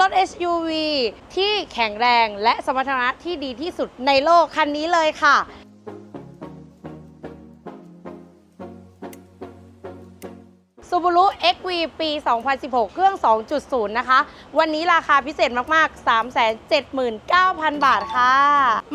รถ SUV ที่แข็งแรงและสมรรถนะที่ดีที่สุดในโลกคันนี้เลยค่ะ Subaru XV ปี 2016 เครื่อง 2.0 นะคะ วันนี้ราคาพิเศษมาก ๆ 379,000 บาทค่ะ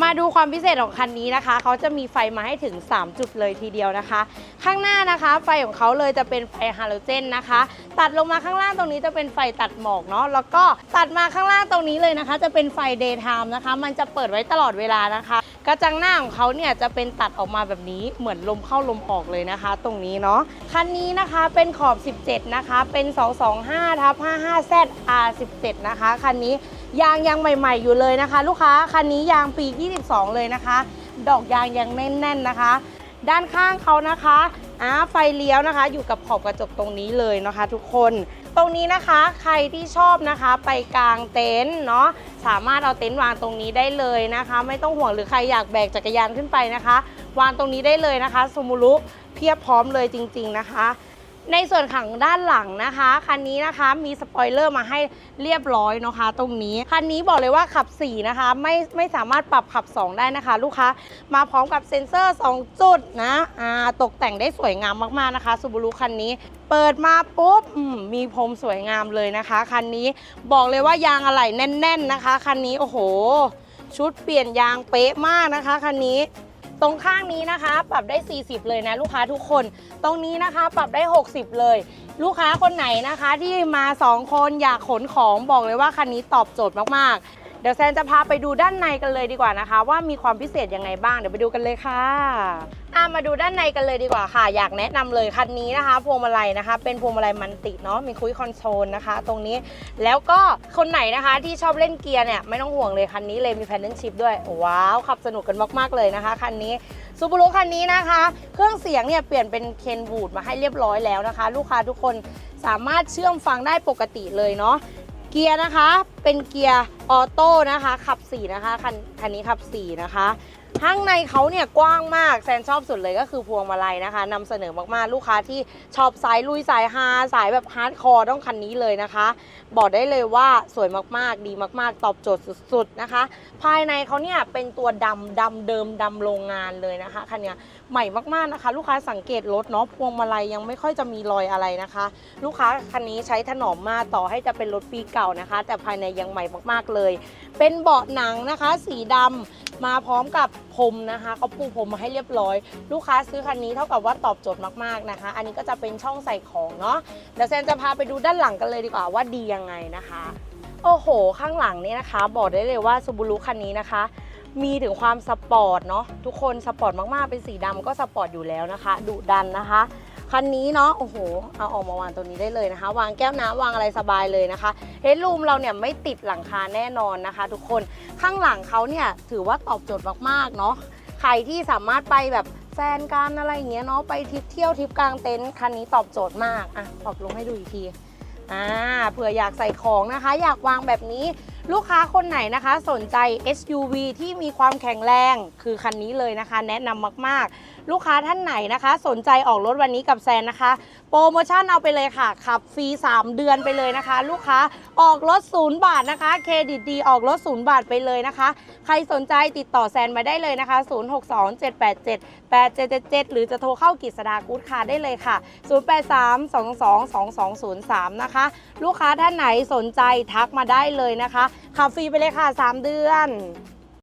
มาดูความพิเศษของคันนี้นะคะ เขาจะมีไฟมาให้ถึง 3 จุดเลยทีเดียวนะคะ ข้างหน้านะคะ ไฟของเขาเลยจะเป็นไฟฮาโลเจนนะคะ ตัดลงมาข้างล่างตรงนี้จะเป็นไฟตัดหมอกเนาะ แล้วก็ตัดมาข้างล่างตรงนี้เลยนะคะ จะเป็นไฟ daytime นะคะ มันจะเปิดไว้ตลอดเวลานะคะ กระจังหน้าของเขาเนี่ยจะเป็นตัดออกมาแบบนี้ เหมือนลมเข้าลมออกเลยนะคะ ตรงนี้เนาะ คันนี้นะคะเป็นขอขอบ 17 นะคะ เป็น 225ทับ 55Z R17 นะคะ คันนี้ยางยังใหม่ๆอยู่เลยนะคะ ลูกค้า คันนี้ยางปี 22 เลยนะคะ ดอกยางยังแน่นๆนะคะ ด้านข้างเขานะคะอ่าไฟเลี้ยวนะคะ อยู่กับขอบกระจกตรงนี้เลยนะคะ ทุกคน ตรงนี้นะคะ ใครที่ชอบนะคะ ไปกลางเต็นท์เนาะ สามารถเอาเต็นท์วางตรงนี้ได้เลยนะคะ ไม่ต้องห่วงหรือใครอยากแบกจักรยานขึ้นไปนะคะ วางตรงนี้ได้เลยนะคะสมูรุเพียบพร้อมเลยจริง ๆนะคะ ในส่วนของด้านหลังนะคะ คันนี้นะคะมีสปอยเลอร์มาให้เรียบร้อยนะคะ ตรงนี้ คันนี้บอกเลยว่าขับ 4 นะคะ ไม่ไม่สามารถปรับขับ 2 ได้นะคะ ลูกค้ามาพร้อมกับเซ็นเซอร์ 2 จุดนะอ่าตกแต่งได้สวยงามมากๆนะคะซูบูรุคันนี้ เปิดมาปุ๊บมมีพรมสวยงามเลยนะคะ คันนี้บอกเลยว่ายางอะไหล่แน่น ๆนะคะ คันนี้โอ้โห ชุดเปลี่ยนยางเป๊ะมากนะคะคันนี้ ตรงข้างนี้นะคะ ปรับได้ 40 เลยนะลูกค้าทุกคน ตรงนี้นะคะปรับได้ 60 เลย ลูกค้าคนไหนนะคะที่มา 2 คนอยากขนของบอกเลยว่าคันนี้ตอบโจทย์มากๆ เดี๋ยวแซนจะพาไปดูด้านในกันเลยดีกว่านะคะ ว่ามีความพิเศษยังไงบ้างเดี๋ยวไปดูกันเลยค่ะอะมาดูด้านในกันเลยดีกว่าค่ะ อยากแนะนำเลยคันนี้นะคะ พวงมาลัยนะคะ เป็นพวงมาลัยมันติเนาะมีคุยคอนโซลนะคะ ตรงนี้แล้วก็คนไหนนะคะที่ชอบเล่นเกียร์เนี่ยไม่ต้องห่วงเลยคันนี้เลยมีแพนเดิลชิพด้วยว้าวขับสนุกกันมากๆเลยนะคะคันนี้ซูบูรุคันนี้นะคะ เครื่องเสียงเนี่ยเปลี่ยนเป็นเคนวูดมาให้เรียบร้อยแล้วนะคะ ลูกค้าทุกคนสามารถเชื่อมฟังได้ปกติเลยเนาะ เกียร์นะคะเป็นเกียร์ออโต้นะคะขับ4นะคะคันคันนี้ขับ4นะคะ ข้างในเขาเนี่ยกว้างมากแซนชอบสุดเลยก็คือพวงมาลัยนะคะนำเสนอมากๆลูกค้าที่ชอบสายลุยสายฮาสายแบบฮาร์ดคอร์ต้องคันนี้เลยนะคะ บอกได้เลยว่าสวยมากๆ ดีมากๆ ตอบโจทย์สุดๆนะคะ ภายในเขาเนี่ยเป็นตัวดำดำเดิมดำโรงงานเลยนะคะคันนี้ใหม่มากๆนะคะ ลูกค้าสังเกตรถเนาะพวงมาลัยยังไม่ค่อยจะมีรอยอะไรนะคะ ลูกค้าคันนี้ใช้ถนอมมาต่อให้จะเป็นรถปีเก่านะคะ แต่ภายในยังใหม่มากๆเลย เป็นเบาะหนังนะคะ สีดำ มาพร้อมกับพรมนะคะเขาปูพรมมาให้เรียบร้อย ลูกค้าซื้อคันนี้เท่ากับว่าตอบโจทย์มากๆนะคะ อันนี้ก็จะเป็นช่องใส่ของเนาะเดี๋ยวแซนจะพาไปดูด้านหลังกันเลยดีกว่าว่าดียังไงนะคะ โอ้โห ข้างหลังนี่นะคะ บอกได้เลยว่าซูบูรุคันนี้นะคะ มีถึงความสปอร์ตเนาะทุกคนสปอร์ตมากๆเป็นสีดำก็สปอร์ตอยู่แล้วนะคะดุดันนะคะ คันนี้เนาะโอ้โหเอาออกมาวางตรงนี้ได้เลยนะคะ วางแก้วน้ำวางอะไรสบายเลยนะคะเฮดรูมเราเนี่ยไม่ติดหลังคาแน่นอนนะคะ ทุกคนข้างหลังเขาเนี่ยถือว่าตอบโจทย์มากๆเนาะใครที่สามารถไปแบบแฟนกันอะไรอย่างเงี้ยเนาะไปทริปเที่ยวทริปกลางเต็นท์คันนี้ตอบโจทย์มากอะปรับลงให้ดูอีกทีอ่าเผื่ออยากใส่ของนะคะ อยากวางแบบนี้ ลูกค้าคนไหนนะคะสนใจ SUV ที่มีความแข็งแรงคือคันนี้เลยนะคะ แนะนำมากๆ ลูกค้าท่านไหนนะคะ สนใจออกรถวันนี้กับแซนนะคะ โปรโมชั่นเอาไปเลยค่ะ ขับฟรี 3 เดือนไปเลยนะคะ ลูกค้าออกรถศูนย์บาทนะคะ เครดิตดีออกรถศูนย์บาทไปเลยนะคะ ใครสนใจติดต่อแซนมาได้เลยนะคะ 0627878777 หรือจะโทรเข้ากิจสดากู๊ดคาร์ได้เลยค่ะ 0832222203 นะคะ ลูกค้าท่านไหนสนใจทักมาได้เลยนะคะขับฟรีไปเลยค่ะ 3 เดือน